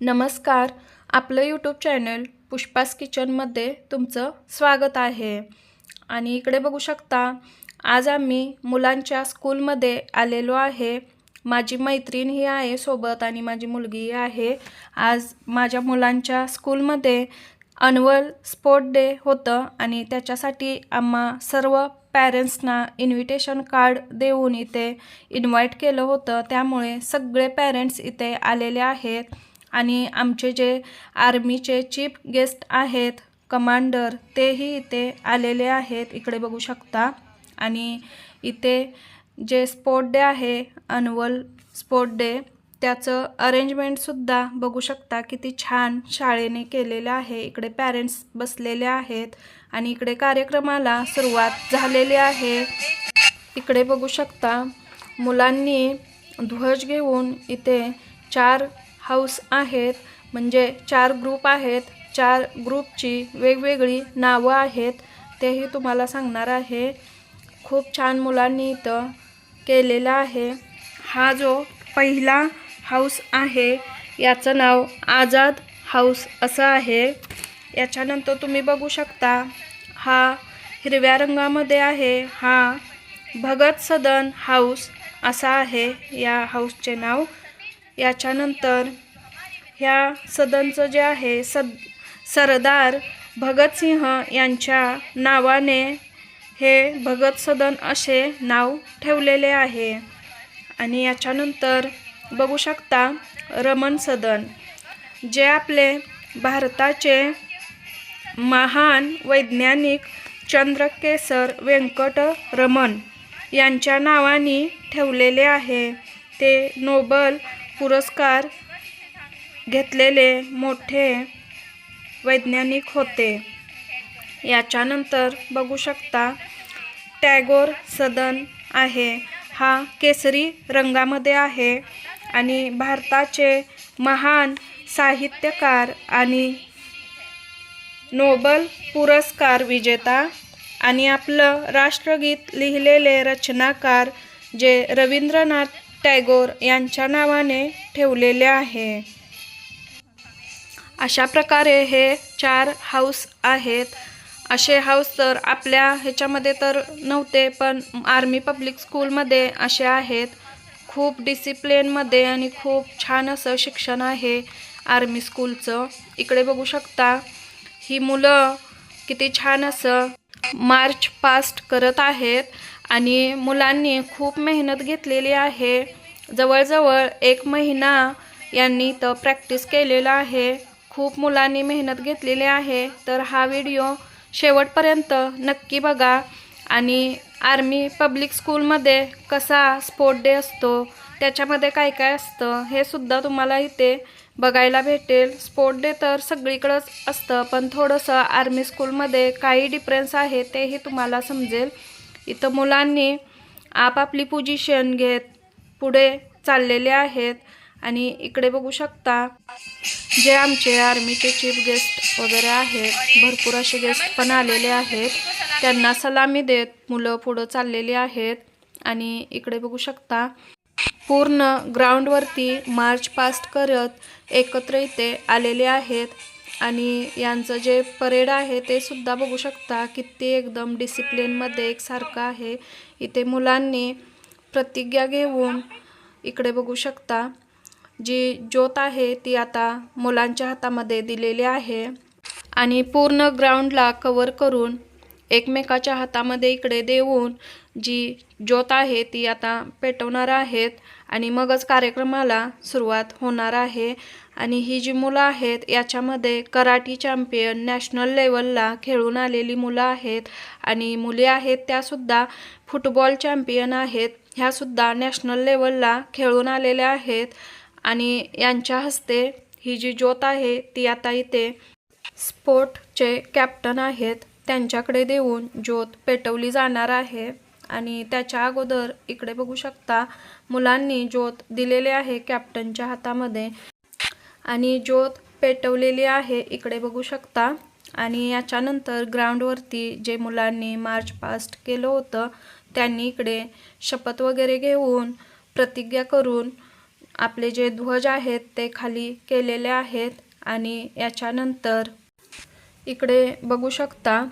नमस्कार. आपलं YouTube channel Pushpa's किचनमध्ये तुमचं स्वागत आहे. आणि इकडे बघू शकता आज आम्ही मुलांच्या स्कूलमध्ये आलेलो आहे. माझी मैत्रीण ही आहे सोबत आणि माझी मुलगी आहे. आज माझ्या मुलांच्या स्कूलमध्ये अन्युअल स्पोर्ट डे होतं आणि त्याच्यासाठी आम्हा सर्व पॅरेंट्सना इन्व्हिटेशन कार्ड देऊन इथे इन्व्हाइट केलं होतं. त्यामुळे सगळे पॅरेंट्स इथे आलेले आहेत. आणि आमचे जे आर्मीचे चीफ गेस्ट आहेत कमांडर तेही इथे आलेले आहेत. इकडे बघू शकता. आणि इथे जे स्पोर्ट डे आहे अन्युअल स्पोर्ट डे त्याचं अरेंजमेंटसुद्धा बघू शकता. किती छान शाळेने केलेलं आहे. इकडे पॅरेंट्स बसलेले आहेत आणि इकडे कार्यक्रमाला सुरुवात झालेली आहे. इकडे बघू शकता. मुलांनी ध्वज घेऊन इथे चार हाऊस आहेत म्हणजे चार ग्रुप आहेत. चार ग्रुपची वेगवेगळी नावं आहेत. तेही तुम्हाला सांगणार आहे. खूप छान मुलांनी इथं केलेला आहे. हा जो पहिला हाऊस आहे याचं नाव आझाद हाऊस असं आहे. याच्यानंतर तुम्ही बघू शकता हा हिरव्या रंगामध्ये आहे. हा भगत सदन हाऊस असा आहे. या हाऊसचे नाव याच्यानंतर ह्या सदनचं जे आहे सद सरदार भगतसिंह यांच्या नावाने हे भगत सदन असे नाव ठेवलेले आहे. आणि याच्यानंतर बघू शकता रमण सदन जे आपले भारताचे महान वैज्ञानिक चंद्रकेसर व्यंकट रमण यांच्या नावाने ठेवलेले आहे. ते नोबल पुरस्कार घेतलेले मोठे वैज्ञानिक होते. याच्यानंतर बघू शकता टॅगोर सदन आहे. हा केसरी रंगामध्ये आहे आणि भारताचे महान साहित्यकार आणि नोबल पुरस्कार विजेता आणि आपलं राष्ट्रगीत लिहिलेले रचनाकार जे रवींद्रनाथ टॅगोर यांच्या नावाने ठेवलेले आहे. अशा प्रकारे हे चार हाऊस आहेत. असे हाऊस तर आपल्या ह्याच्यामध्ये तर नव्हते पण आर्मी पब्लिक स्कूलमध्ये असे आहेत. खूप डिसिप्लिनमध्ये आणि खूप छान असं शिक्षण आहे आर्मी स्कूलचं. इकडे बघू शकता ही मुलं किती छान असं मार्च पास्ट करत आहेत. आणि मुलांनी खूप मेहनत घेतलेली आहे. जवळजवळ एक महिना यांनी तर प्रॅक्टिस केलेला आहे. खूप मुलांनी मेहनत घेतलेली आहे. तर हा व्हिडिओ शेवटपर्यंत नक्की बघा. आणि आर्मी पब्लिक स्कूलमध्ये कसा स्पोर्ट डे असतो त्याच्यामध्ये काय काय असतं हे सुद्धा तुम्हाला इथे बघायला भेटेल. स्पोर्ट डे तर सगळीकडंच असतं पण थोडंसं आर्मी स्कूलमध्ये काही डिफरन्स आहे तेही तुम्हाला समजेल. इथं मुलांनी आपापली पोजिशन घेत पुढे चाललेले आहेत. आणि इकडे बघू शकता जे आमचे आर्मीचे चीफ गेस्ट वगैरे आहेत भरपूर असे गेस्ट पण आलेले आहेत. त्यांना सलामी देत मुलं पुढं चाललेली आहेत. आणि इकडे बघू शकता पूर्ण ग्राउंडवरती मार्च पास्ट करत एकत्र इथे आलेले आहेत. आणि यांचं जे परेड आहे ते सुद्धा बघू शकता. किती एकदम डिसिप्लिनमध्ये एकसारखं आहे. इथे मुलांनी प्रतिज्ञा घेऊन इकडे बघू शकता. जी ज्योत आहे ती आता मुलांच्या हातामध्ये दिलेली आहे. आणि पूर्ण ग्राउंडला कवर करून एकमेकाच्या हातामध्ये इकडे देऊन जी ज्योत आहे ती आता पेटवणार आहेत आणि मगच कार्यक्रमाला सुरुवात होणार आहे. आणि ही जी मुलं आहेत याच्यामध्ये कराटी चॅम्पियन नॅशनल लेवलला खेळून आलेली मुलं आहेत. आणि मुली आहेत त्यासुद्धा फुटबॉल चॅम्पियन आहेत. ह्यासुद्धा नॅशनल लेवलला खेळून आलेल्या आहेत. आणि यांच्या हस्ते ही जी ज्योत आहे ती आता इथे स्पोर्टचे कॅप्टन आहेत. त्यांच्याकडे देऊन ज्योत पेटवली जाणार आहे. आणि त्याच्या अगोदर इकडे बघू शकता मुलांनी ज्योत दिलेले आहे कॅप्टनच्या हातामध्ये. आणि ज्योत पेटवलेली आहे इकडे बघू शकता. आणि याच्यानंतर ग्राउंडवरती जे मुलांनी मार्च पास्ट केलं होतं त्यांनी इकडे शपथ वगैरे घेऊन प्रतिज्ञा करून आपले जे ध्वज आहेत ते खाली केलेले आहेत. आणि याच्यानंतर इकडे बघू शकता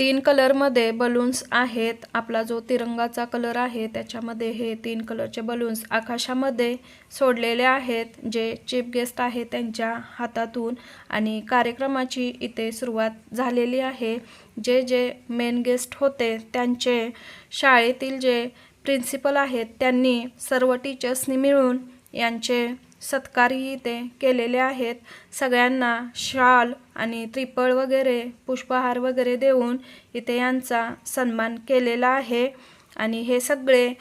तीन कलरमध्ये बलून्स आहेत. आपला जो तिरंगाचा कलर आहे त्याच्यामध्ये हे तीन कलरचे बलून्स आकाशामध्ये सोडलेले आहेत. जे चीफ गेस्ट आहे त्यांच्या हातातून आणि कार्यक्रमाची इथे सुरुवात झालेली आहे. जे जे मेन गेस्ट होते त्यांचे शाळेतील जे प्रिन्सिपल आहेत त्यांनी सर्व टीचर्सनी मिळून यांचे सत्कारही इथे केलेले आहेत. सगळ्यांना शाल आणि त्रिपळ वगैरे पुष्पहार वगैरे देऊन इथे यांचा सन्मान केलेला आहे. आणि हे सगळे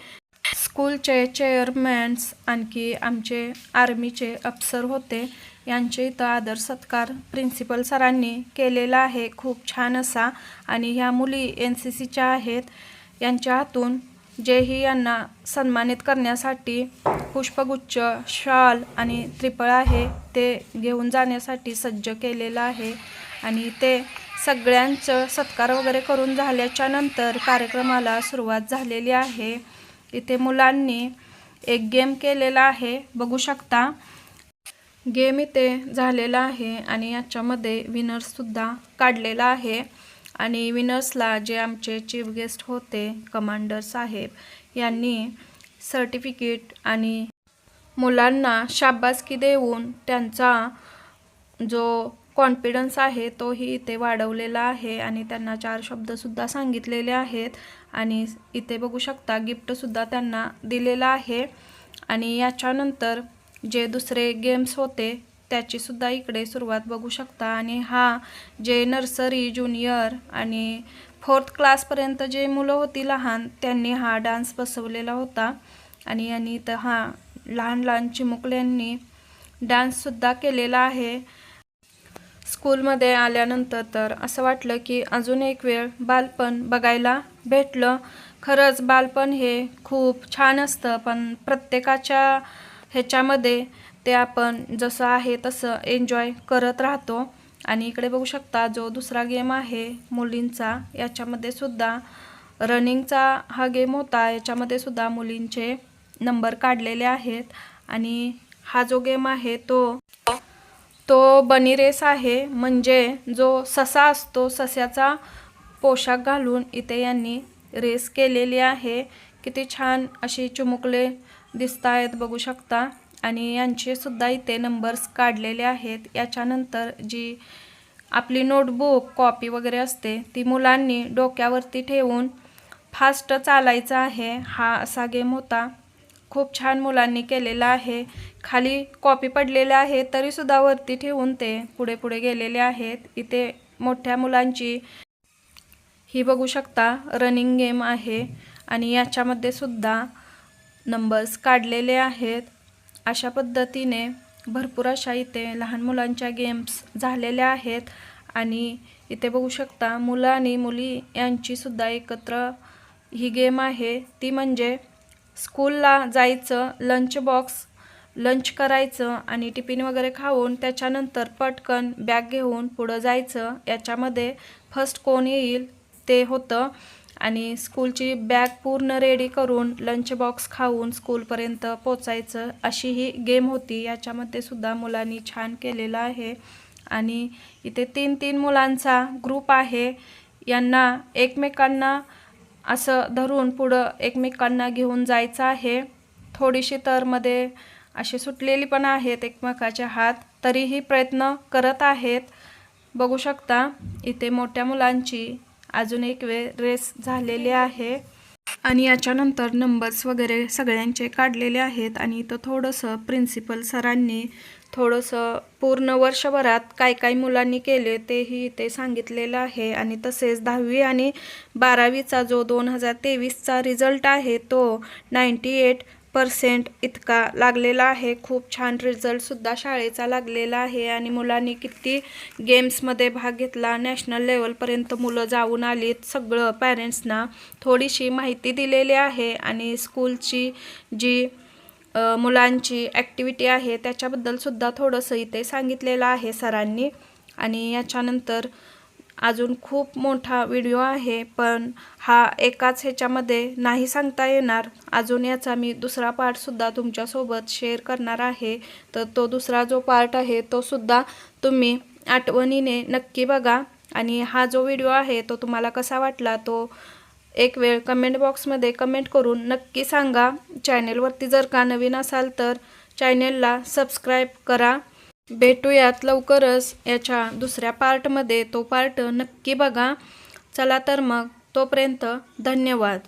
स्कूलचे चेअरमॅन्स आणखी आमचे आर्मीचे अफसर होते. यांचे इथं आदर सत्कार प्रिन्सिपल सरांनी केलेला आहे. खूप छान असा. आणि ह्या मुली एन सी सीच्या आहेत. यांच्या हातून जेही यांना सन्मानित करण्यासाठी पुष्पगुच्छ शाल आणि त्रिपळ आहे ते घेऊन जाण्यासाठी सज्ज केलेलं आहे आणि ते सगळ्यांचं सत्कार वगैरे करून झाल्याच्यानंतर कार्यक्रमाला सुरुवात झालेली आहे. इथे मुलांनी एक गेम केलेला आहे बघू शकता. गेम इथे झालेला आहे आणि याच्यामध्ये विनर्ससुद्धा काढलेला आहे. आणि विनर्सला जे आमचे चीफ गेस्ट होते कमांडर साहेब यांनी सर्टिफिकेट आणि मुलांना शाबासकी देऊन त्यांचा जो कॉन्फिडन्स आहे तोही इथे वाढवलेला आहे आणि त्यांना चार शब्दसुद्धा सांगितलेले आहेत आणि इथे बघू शकता गिफ्टसुद्धा त्यांना दिलेला आहे. आणि याच्यानंतर जे दुसरे गेम्स होते त्याची सुद्धा इकडे सुरुवात बघू शकता. आणि हा जे नर्सरी ज्युनियर आणि फोर्थ क्लासपर्यंत जे मुलं होती लहान त्यांनी हा डान्स बसवलेला होता. आणि यांनी तर हा लहान लहान चिमुकल्यांनी डान्ससुद्धा केलेला आहे. स्कूलमध्ये आल्यानंतर तर असं वाटलं की अजून एक वेळ बालपण बघायला भेटलं. खरंच बालपण हे खूप छान असतं पण प्रत्येकाच्या ह्याच्यामध्ये ते आपण जसं आहे तसं एन्जॉय करत राहतो. आणि इकडे बघू शकता जो दुसरा गेम आहे मुलींचा याच्यामध्ये सुद्धा रनिंगचा हा गेम होता. याच्यामध्ये सुद्धा मुलींचे नंबर काढलेले आहेत. आणि हा जो गेम आहे तो तो बनी रेस आहे. म्हणजे जो ससा असतो सस्याचा पोशाख घालून इथे यांनी रेस केलेली आहे. किती छान अशी चुमुकले दिसत आहेत बघू शकता. आणि यांचेसुद्धा इथे नंबर्स काढलेले आहेत. याच्यानंतर जी आपली नोटबुक कॉपी वगैरे असते ती मुलांनी डोक्यावरती ठेवून फास्ट चालायचं आहे. हा असा गेम होता. खूप छान मुलांनी केलेला आहे. खाली कॉपी पडलेल्या आहे तरीसुद्धा वरती ठेवून ते पुढे पुढे गेलेले आहेत. इथे मोठ्या मुलांची ही बघू शकता रनिंग गेम आहे. आणि याच्यामध्ये सुद्धा नंबर्स काढलेले आहेत. अशा पद्धतीने भरपूर अशा इथे लहान मुलांच्या गेम्स झालेल्या आहेत. आणि इथे बघू शकता मुलं आणि मुली यांचीसुद्धा एकत्र ही गेम आहे. ती म्हणजे स्कूलला जायचं लंच बॉक्स लंच करायचं आणि टिफिन वगैरे खाऊन त्याच्यानंतर पटकन बॅग घेऊन पुढं जायचं. याच्यामध्ये फर्स्ट कोण येईल ते होतं. आणि स्कूलची बॅग पूर्ण रेडी करून लंच बॉक्स खाऊन स्कूलपर्यंत पोचायचं अशी ही गेम होती. याच्यामध्ये सुद्धा मुलांनी छान केलेलं आहे. आणि इथे तीन तीन मुलांचा ग्रुप आहे. यांना एकमेकांना असं धरून पुढं एकमेकांना घेऊन जायचं आहे. थोडीशी तरमध्ये अशी सुटलेली पण आहेत एकमेकाचे हात. तरीही प्रयत्न करत आहेत. बघू शकता इथे मोठ्या मुलांची अजून एक वेळ रेस झालेली आहे. आणि याच्यानंतर नंबर्स वगैरे सगळ्यांचे काढलेले आहेत. आणि इथं थोडंसं प्रिन्सिपल सरांनी थोडंसं पूर्ण वर्षभरात काय काय मुलांनी केले तेही ते सांगितलेलं आहे. आणि तसेच दहावी आणि बारावीचा जो दोन हजार तेवीसचा रिझल्ट आहे तो नाईंटी एट पर्सेंट इतका लागलेला आहे. खूप छान रिझल्टसुद्धा शाळेचा लागलेला आहे. आणि मुलांनी किती गेम्समध्ये भाग घेतला नॅशनल लेवलपर्यंत मुलं जाऊन आलीत. सगळं पॅरेंट्सना थोडीशी माहिती दिलेली आहे. आणि स्कूलची जी मुलांची ॲक्टिव्हिटी आहे त्याच्याबद्दलसुद्धा थोडंसं इथे सांगितलेलं आहे सरांनी. आणि याच्यानंतर अजून खूप मोठा व्हिडिओ आहे पण हा एकाच ह्याच्यामध्ये नाही सांगता येणार. अजून याचा मी दुसरा पार्टसुद्धा तुमच्यासोबत शेअर करणार आहे. तर तो दुसरा जो पार्ट आहे तो सुद्धा तुम्ही आठवणीने नक्की बघा. आणि हा जो व्हिडिओ आहे तो तुम्हाला कसा वाटला तो एक वेळ कमेंट बॉक्समध्ये कमेंट करून नक्की सांगा. चॅनेलवरती जर का नवीन असाल तर चॅनेलला सबस्क्राईब करा. भेटूयात लवकरच याच्या दुसऱ्या पार्टमध्ये. तो पार्ट नक्की बघा. चला तर मग तोपर्यंत धन्यवाद.